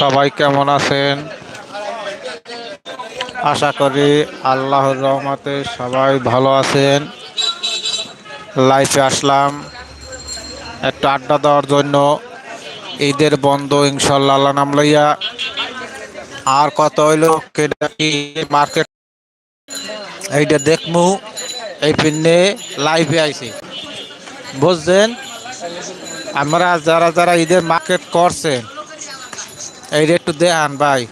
সবাই কেমন আছেন? আশা করি আল্লাহর রহমতে সবাই ভালো আছেন। লাইফে আসলাম একটু আড্ডা দেওয়ার জন্য। ঈদের বন্ধ ইনশাল্লাহ নাম লইয়া। আর কত হইল মার্কেট এইটা দেখমু, এই পিনে লাইভে আইছি। বুঝছেন? আমরা যারা যারা ঈদের মার্কেট করছেন এইটা একটু দেখান ভাই।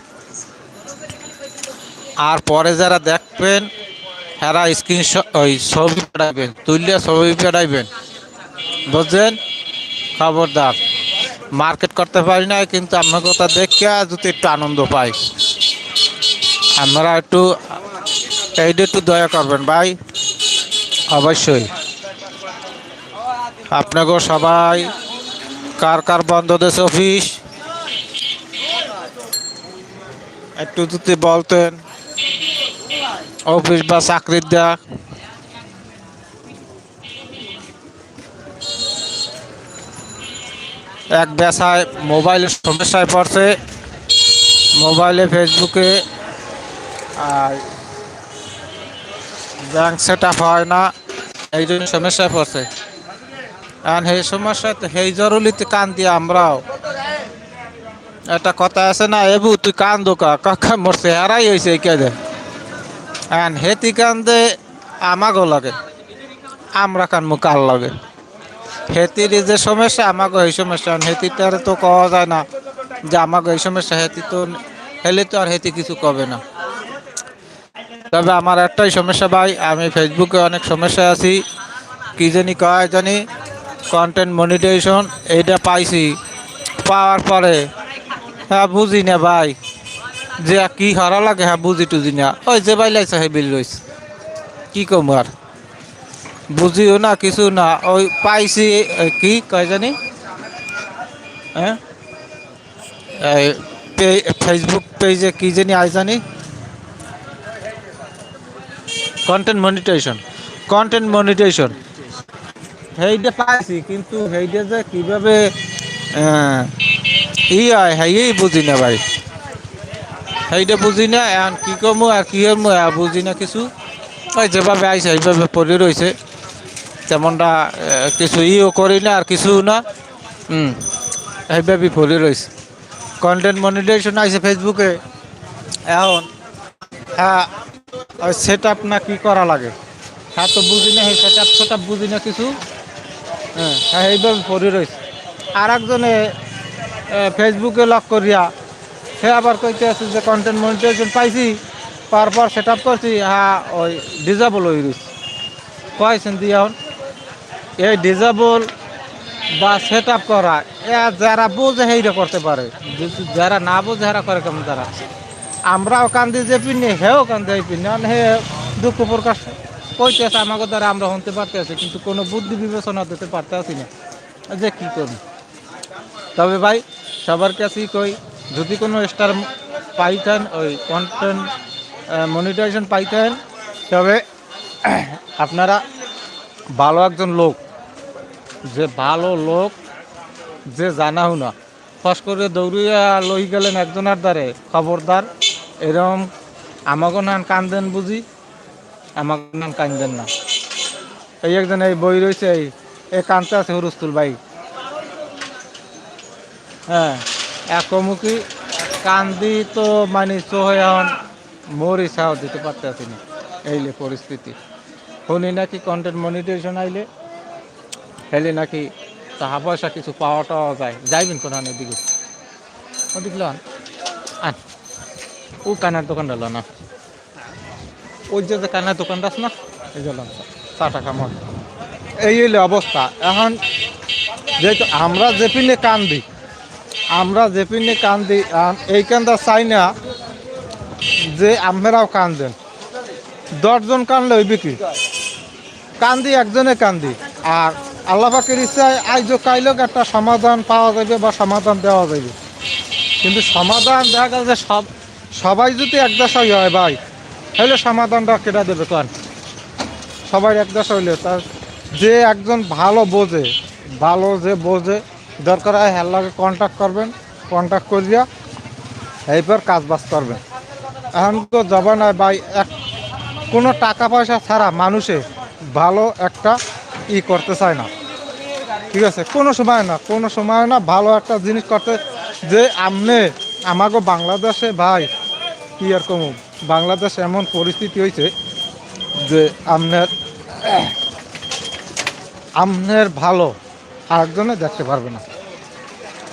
আর পরে যারা দেখবেন হেরা স্ক্রিনশট ওই ছবি পাঠাইবেন তুললে ছবি পাঠাইবেন। বুঝছেন? খবরদার। মার্কেট করতে পারি না কিন্তু আপনার কথা দেখে যদি একটু আনন্দ পাই। আমরা একটু এইটা একটু দয়া করবেন ভাই। অবশ্যই। আপনাকেও সবাই, কার কার বন্ধ দেশ অফিস একটু যদি বলতেন, অফিস বা চাকরির দেয়া। এক বেসায় মোবাইলের সমস্যায় পড়ছে, মোবাইলে ফেসবুকে আর ব্যাংক সেট আপ হয় না, এই জন্য সমস্যায় পড়ছে। আর সেই সমস্যাতে সেই জরুরিতে কান দিয়ে আমরাও একটা কথা আছে না, এবু, তুই কান দোকা কাকা মোর চেহারাই হয়েছে কে দে। হেতি কান্দে আমাগো লাগে, আমরা কান মুখ কাল লাগে। হেতির যে সমস্যা আমাকে এই সমস্যা। হেতিটার তো কওয়া যায় না যে আমাকে এই সমস্যা, হেতি তো হেলে তো আর হেতি কিছু কবে না। তবে আমার একটাই সমস্যা ভাই, আমি ফেসবুকে অনেক সমস্যা আছি। কি জানি কয় জানি কন্টেন্ট মনিটাইজেশন এইটা পাইছি। পাওয়ার পরে হ্যাঁ বুঝি না ভাই। যে কি হারা লাগে হ্যাঁ বুঝি টুজি না। ওই যে ভাই লাইছে হে বিল রয়েছে কি কম আর? বুঝিও না, কিছু না। ওই পাইছি কি কয় জানি? হ্যাঁ? ফেসবুক পেজে কি জানি, আই জানি? কন্টেন্ট মনিটাইজেশন কন্টেন্ট মনিটাইজেশন সেইটা পাইছি, কিন্তু সেইটা যে কীভাবে ই হয় হেই বুঝি না ভাই। সেইটা বুঝি না, এখন কি কমু আর কি হমু বুঝি না কিছু। ওই যেভাবে আইসে সেইভাবে পড়ে রয়েছে তেমনটা কিছু ইও করি না, আর কিছু না। হুম সেইভাবে পড়ে রয়েছে কন্টেন্ট মনিটাইজেশন আইসে ফেসবুকে এখন হ্যাঁ ওই সেট আপ না কি করা লাগে? হ্যাঁ তো বুঝি না, সেই সেট আপ সেট আপ বুঝি না কিছু। হ্যাঁ হ্যাঁ এইভাবে পড়ে রয়েছে আর একজনে ফেসবুকে লক করিয়া। সে আবার কইতে আছে যে কন্টেন্ট মনিটাইজেশন পাইছি, পাওয়ার পর সেট আপ করছি হ্যাঁ ওই ডিজাবল হয়ে রয়েছে কয়েছেন দিয়ে এই ডিজাবল বা সেট আপ করা, এ যারা বোঝে সেইটা করতে পারে। যারা না বোঝে, হেরা করে কেমন তারা? আমরাও কান্দি যে পিনে, হেও কান্দে এই পিনে হে দুঃখ প্রকাশ কইতে কইতেছে, আমাকে দ্বারা আমরা শুনতে পারতে আছি কিন্তু কোনো বুদ্ধি বিবেচনা দিতে পারতে আছি না। যে কী করি তবে ভাই, সবার কাছেই কই, যদি কোনো স্টার পাইতেন, ওই কন্টেন্ট মনিটাইজেশন পাইতেন, তবে আপনারা ভালো একজন লোক, যে ভালো লোক, যে জানাও না। ফস করে দৌড়িয়া লই গেলেন একজনের দ্বারে, খবরদার এরকম আমাকে নান কান্দেন বুঝি আমাকে নান কান্দেন না। এই একজন এই বই রয়েছে এই এ কানতে আছে হুরুস্তুল ভাই। হ্যাঁ একমুখী কান্দি তো মানে চোহে এখন মরি সাহ দিতে পারতে আছি না এইলে পরিস্থিতি। শুনি নাকি কন্টেন্ট মনিটাইজেশন আইলে, হেলে নাকি টাকা পয়সা কিছু পাওয়া টাওয়া যায়। যাইবেন কোন দিকে? ওদিকে লন। আন। ও কানার দোকানটা লন আন। ওই যে যে কানার দোকানটা আছে না, এই লন। চা টাকা মন এই অবস্থা। এখন যেহেতু আমরা যে পিনে কান দিই আমরা যে পিনে কান দিই আম- এই কানটা চাই না যে আমরাও কান দেন। দশজন কানলে হইবে কি কান্দি একজনে কান্দি আর আল্লাহ পাকের ইচ্ছায় আইজ কাইলেও একটা সমাধান পাওয়া যাবে বা সমাধান দেওয়া যাবে কিন্তু সমাধান দেখা গেল যে সব, সবাই যদি এক দশাই হয় ভাই, তাহলে সমাধানটা কেটা দেবে কান। সবাই এক দশা হইলে তার যে একজন ভালো বোঝে, ভালো যে বোঝে দরকার হয় হ্যার লাগে কন্ট্যাক্ট করবেন কন্ট্যাক্ট করিয়া এইবার কাজ বাজ করবেন। এখন তো জমানায় ভাই, এক, কোনো টাকা পয়সা ছাড়া মানুষে ভালো একটা ই করতে চায় না। ঠিক আছে? কোনো সময় না, কোনো সময় না ভালো একটা জিনিস করতে, যে আমনে আমাকে বাংলাদেশে ভাই, কি আর কম, বাংলাদেশ এমন পরিস্থিতি হয়েছে যে আপনার আমনের ভালো আরেকজনে দেখতে পারবে না।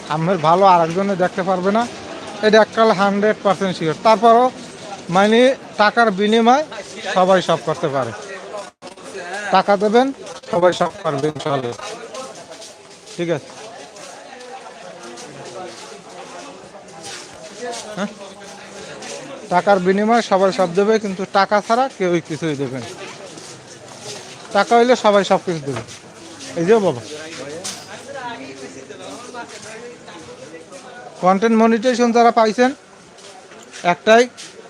আমের ভালো আরেকজনে দেখতে পারবে না। এটা এককাল হান্ড্রেড পার্সেন্ট শিওর তারপরও মানে টাকার বিনিময় সবাই সব করতে পারে। টাকা দেবেন, সবাই সব ইনশাআল্লাহ। ঠিক আছে। হ্যাঁ? টাকার বিনিময়ে সবাই সব দেবে, কিন্তু টাকা ছাড়া কেউই কিছুই দেবে না। টাকা হইলে সবাই সব কিছু দেবে। এই যে বাবা। কন্টেন্ট মনিটাইজেশন যারা পাইছেন, একটাই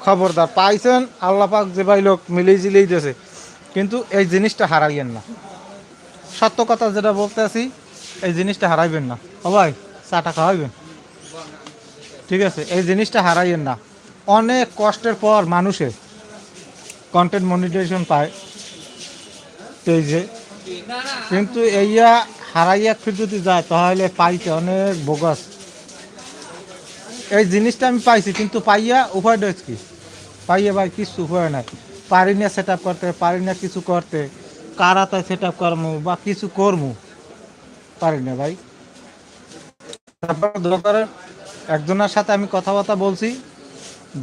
খবরদার। পাইছেন, আল্লাহ পাক যে ভাই লোক মিলিয়ে জিলেই দিয়েছে। কিন্তু এই জিনিসটা হারাইয়েন না। সত্য কথা যেটা বলতে আছি এই জিনিসটা হারাইবেন না। ও ভাই, চা টাকা হইবেন ঠিক আছে, এই জিনিসটা হারাইয়েন না। অনেক কষ্টের পর মানুষে কন্টেন্ট মনিটাইজেশন পায়। যে, কিন্তু এইয়া হারাইয়া ফির যদি যায়, তাহলে পাইতে অনেক বোগাস। এই জিনিসটা আমি পাইছি, কিন্তু পাইয়া উপায়টা হচ্ছে কি? পাইয়া ভাই, কিছু উপায় নাই। পারি না সেট করতে, পারি না কিছু করতে। কারাতে সেট আপ করমু বা কিছু করমু। পারি না ভাই। তারপর দরকার একজনের সাথে আমি কথাবার্তা বলছি,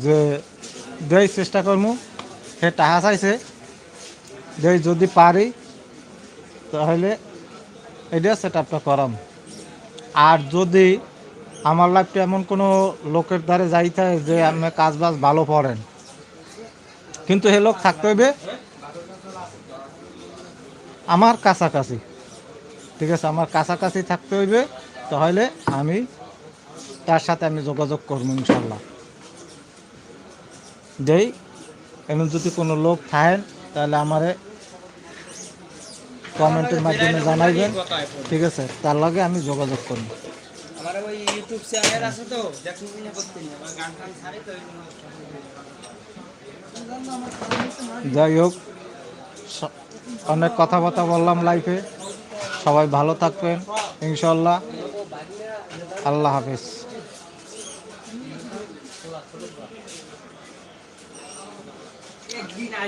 যে দেই চেষ্টা করমু সে টাকা চাইছে। দেই যদি পারি, তাহলে এটা সেট আপটা করাম। আর যদি আমার লাইফটা এমন কোনো লোকের দ্বারে হয় যে আপনি কাজ বাজ ভালো পড়েন কিন্তু হে লোক থাকতে হইবে আমার কাছাকাছি। ঠিক আছে, আমার কাছাকাছি থাকতে হইবে, তাহলে আমি তার সাথে আমি যোগাযোগ করব ইনশাল্লাহ যেই এমন যদি কোনো লোক থাকেন, তাহলে আমারে কমেন্টের মাধ্যমে জানাইবেন। ঠিক আছে তার লগে আমি যোগাযোগ করব। আমার ওই ইউটিউব চ্যানেল আছে তো দেখুন কিনা করতে আমার গান টান ছাড়ে তো যাই হোক অনেক কথাবার্তা বললাম লাইফে সবাই ভালো থাকবেন ইনশাল্লাহ আল্লাহ হাফেজ।